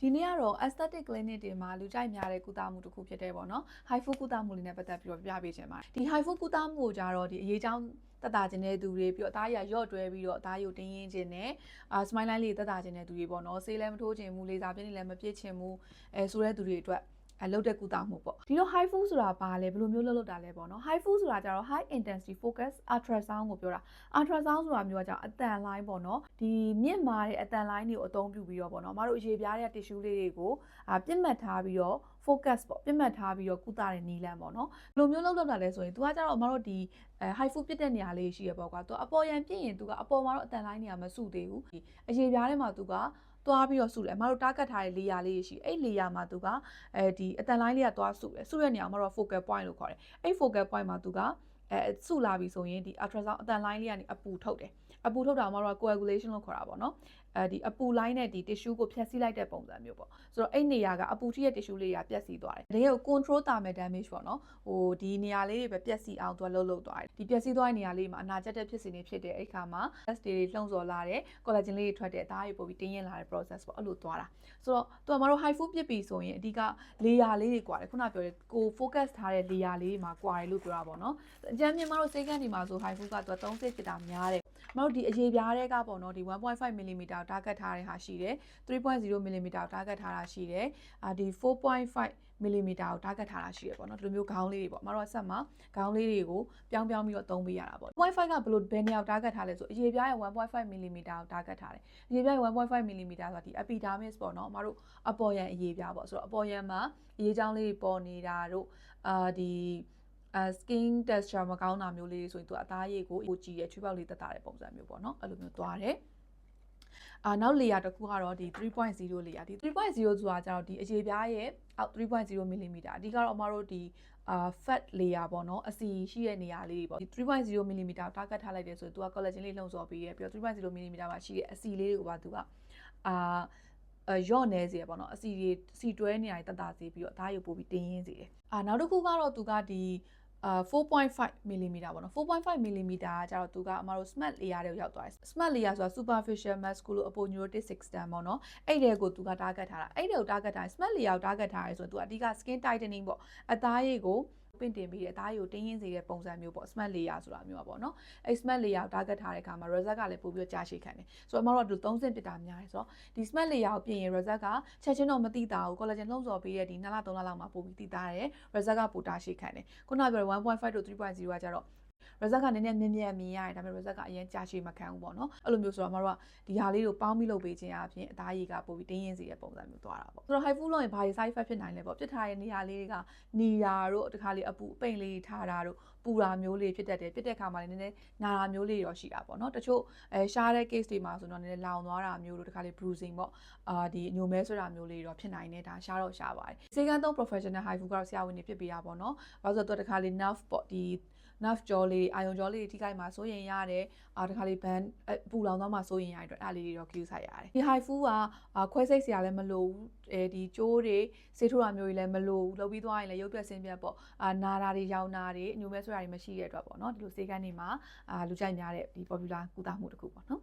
ဒီနေ့ကတော့ aesthetic clinic တွေမှာလူကြိုက်များတဲ့ကုသမှုတစ်ခုဖြစ်တဲ့ပေါ့နော် high food ကုသမှုလေးနဲ့ပတ်သက်ပြီးတော့ပြပေးချင်ပါတယ်ဒီ high food ကုသမှုကိုကြတော့ဒီအရေးချောင်းတက်တာခြင်းတဲ့သူတွေပြီးတော့အသားရရော့တွဲပြီးတော့အသားရုပ်တင်းရင်းခြင်းနဲ့အာ smile line လေးတက်တာခြင်းတဲ့သူတွေပေါ့နော်ဆေးလည်းမထိုးခြင်းဘူးလေစာပြင်းလည်းမပြည့်ခြင်းဘူးအဲဆိုတဲ့သူတွေအတွက် အဲလုတ်တဲ့ကုသမှုပေါ့ဒီတော့ high food ဆိုတာဘာလဲဘယ်လိုမျိုးလုပ်လုပ်တာလဲပေါ့နော် high food ဆိုတာကြတော့ high intensity focus ultrasound ကိုပြောတာ ultrasound ဆိုတာမျိုးကကြောင့်အတန်လိုင်းပေါ့နော်ဒီမြင့်မာတဲ့အတန်လိုင်းတွေကိုအသုံးပြုပြီးတော့ပေါ့နော်မတို့အရေးပြားတဲ့ tissue လေးတွေကိုအာပြစ်မှတ်ထားပြီးတော့ focus ပေါ့ပြစ်မှတ်ထားပြီးတော့ကုသတဲ့နီလန်ပေါ့နော်ဘယ်လိုမျိုးလုပ်လုပ်တာလဲဆိုရင် तू ကကြတော့မတို့ဒီအဲ high food ပြစ်တဲ့နေရာလေးရှိရပေါ့ကွာ तू အပေါ်ရန်ပြစ်ရင် तू ကအပေါ်မှာတော့အတန်လိုင်းနေရာမစုသေးဘူးဒီအရေးပြားထဲမှာ तू ကသွားပြီးတော့စုတယ်အမတို့ target ထားတဲ့ layer လေးရှိအဲ့ layer မှာသူကအဲဒီအတန်လိုင်းလေးကသွားစုတယ်စုတဲ့နေရာမှာတော့ focal point လို့ခေါ်တယ်အဲ့ focal point မှာသူကအဲစုလာပြီဆိုရင်ဒီ ultrasound အတန်လိုင်းလေးကနေအပူထုတ်တယ်အပူထုတ်တာမှာတော့ coagulation လို့ခေါ်တာပေါ့နော် အဲဒီအပူလိုင်းနဲ့ဒီ tissue ကိုဖျက်ဆီးလိုက်တဲ့ပုံစံမျိုးပေါ့ဆိုတော့အဲ့နေရာကအပူထိရဲ့ tissue လေးတွေကပျက်စီးသွားတယ်တကယ်ကို control thermal damage ပေါ့နော်ဟိုဒီနေရာလေးတွေပဲပျက်စီးအောင်သူကလှုပ်လှုပ်သွားတယ်ဒီပျက်စီးသွားတဲ့နေရာလေးမှာအနာကျက်တဲ့ဖြစ်စဉ်တွေဖြစ်တဲ့အဲ့ခါမှာ test တွေလှုံ့ဆော်လာတဲ့ collagen လေးတွေထွက်တဲ့အသားတွေပို့ပြီးတင်းရင်လာတဲ့ process ပေါ့အဲ့လိုသွားတာဆိုတော့သူကမတို့ high food ပြစ်ပြီဆိုရင်အဓိက layer လေးတွေကွာတယ်ခုနပြောတဲ့ကို focus ထားတဲ့ layer လေးတွေမှာကွာတယ်လို့ပြောတာပေါ့နော်အကြမ်းမြင်မတို့စိတ်ကန်းဒီမှာဆို high food ကသူက30ဖြစ်တာများတယ်မတို့ဒီအရေးပြားတွေကပေါ့နော်ဒီ1.5 mm target ထားတဲ့ဟာရှိတယ်3.0 mm target ထားတာရှိတယ်အာဒီ4.5 mm ကို target ထားတာရှိရပေါ့နော်ဒီလိုမျိုးခေါင်းလေးတွေပေါ့မတို့ကဆက်မှာခေါင်းလေးတွေကိုပြောင်းပြောင်းပြီးတော့သုံးပေးရတာပေါ့1.5ကဘယ်လိုဘယ်နေရာ target ထားလဲဆိုအရေပြားရဲ့1.5 mm ကို target ထားတယ်အရေပြားရဲ့1.5 mm ဆိုတာဒီ epidermis ပေါ့နော်မတို့အပေါ်ရန်အရေပြားပေါ့ဆိုတော့အပေါ်ရန်မှာအရေချောင်းလေးပေါ်နေတာတို့အာဒီအဲ skin texture မကောင်းတာမျိုးလေးဆိုရင်သူအသားရည်ကိုကိုကြည့်ရချွေးပေါက်လေးတက်တာတဲ့ပုံစံမျိုးပေါ့နော်အဲ့လိုမျိုးသွားတယ် အာနောက် layer တစ်ခုကတော့ဒီ3.0 layer ဒီ3.0ဆိုတာကျတော့ဒီအရေပြားရဲ့အောက်3.0 mm အဓိကတော့အမတို့ဒီအာ fat layer ပေါ့နော်အစီရှိတဲ့နေရာလေးတွေပေါ့ဒီ3.0 mm target ထားလိုက်တယ်ဆိုရင် तू က collagen လေးလှုံ့ဆော်ပေးရပြီးတော့3.0 mm မှာရှိတဲ့အစီလေးတွေကိုပါ तू ကအာအရော့နေစေရပေါ့နော်အစီတွေစီတွဲနေရာတက်တာစေပြီးတော့အသားရုပ်ပို့ပြီးတင်းရင်းစေတယ်အာနောက်တစ်ခုကတော့သူကဒီ အာ4.5 mm ပေါ့နော်4.5 mm ကကြတော့သူကအမတို့ smart layer တွေကိုရောက်သွားတယ် smart layer ဆိုတာ superficial musculoaponeurotic system ပေါ့နော်အဲ့တဲ့ကိုသူက target ထားတာအဲ့တဲ့ကို target ထားတယ် smart layer ကို target ထားရဲဆိုတော့သူကအဓိက skin tightening ပေါ့အသားရည်ကို ပင့်တင်ပြီးတဲ့အသားရည်ကိုတင်းရင်းစေတဲ့ပုံစံမျိုးပေါ့ smart layer ဆိုတာမျိုးပါပေါ့နော်အဲ့ smart layer ကို target ထားတဲ့အခါမှာ result ကလည်းပိုပြီးကြာရှည်ခံတယ်ဆိုတော့အမတို့ကဒီ3ဆင့်ပြတာများတယ်ဆိုတော့ဒီ smart layer ကိုပြင်ရင် result ကချက်ချင်းတော့မသိတာဘူး collagen လှုံ့ဆော်ပေးတဲ့ဒီ2လ3လလောက်မှာပိုပြီးသိတာတယ် result ကပိုတာရှည်ခံတယ်ခုနပြော1.5တို့3.0ကကြတော့ result ကနည်းနည်းမြင်မြန်မြင်ရတယ်ဒါပေမဲ့ result ကအရင်ကြာရှည်မခံဘူးပေါ့နော်အဲ့လိုမျိုးဆိုတော့မတို့ကဒီဟာလေးကိုပေါင်းပြီးလုပ်ပေးခြင်းအပြင်အသားရည်ကပိုပြီးတင်းရင်စီတဲ့ပုံစံမျိုးသွားတာပေါ့ဆိုတော့ high food လုပ်ရင်ဘာတွေ side effect ဖြစ်နိုင်လဲပေါ့ပြစ်ထားတဲ့နေရာလေးတွေကနီရာတို့တခါလေးအပူအပိန်လေးထားတာတို့ပူတာမျိုးလေးဖြစ်တတ်တယ်ပြစ်တဲ့ခါမှာလည်းနည်းနည်းနာတာမျိုးလေးရောရှိတာပေါ့နော်တချို့အဲရှားတဲ့ case တွေမှာဆိုတော့နည်းနည်းလောင်သွားတာမျိုးတို့တခါလေး bruising ပေါ့အာဒီညိုမဲဆွတာမျိုးလေးတော့ဖြစ်နိုင်တယ်ဒါရှားတော့ရှားပါတယ်စေကန်သုံး professional high food ကတော့ဆရာဝန်တွေဖြစ်ပေးတာပေါ့နော်ဘာလို့ဆိုတော့တခါလေး nerve ပေါ့ဒီ nerve jaw လေးအာယုံ jaw လေးထိခိုက်မှာစိုးရင်ရတယ်အာတခါလေးဘန်ပူလောင်သွားမှာစိုးရင်ရတဲ့အတွက်အဲ့လေးတွေတော့ cue ဆိုင်ရတယ်ဒီ high food ကခွဲစိတ်စရာလည်းမလိုဘူးအဲဒီကြိုးတွေဆေးထိုးတာမျိုးတွေလည်းမလိုဘူးလုပ်ပြီးသွားရင်လည်းရုပ်ပြက်ဆင်းပြက်ပေါ့အာနာတာတွေရောင်နာတွေအညိုမဲဆွတာတွေမရှိတဲ့အတွက်ပေါ့နော်ဒီလိုစေကန်းတွေမှာအာလူကြိုက်များတဲ့ဒီ popular ကုသမှုတစ်ခုပေါ့နော်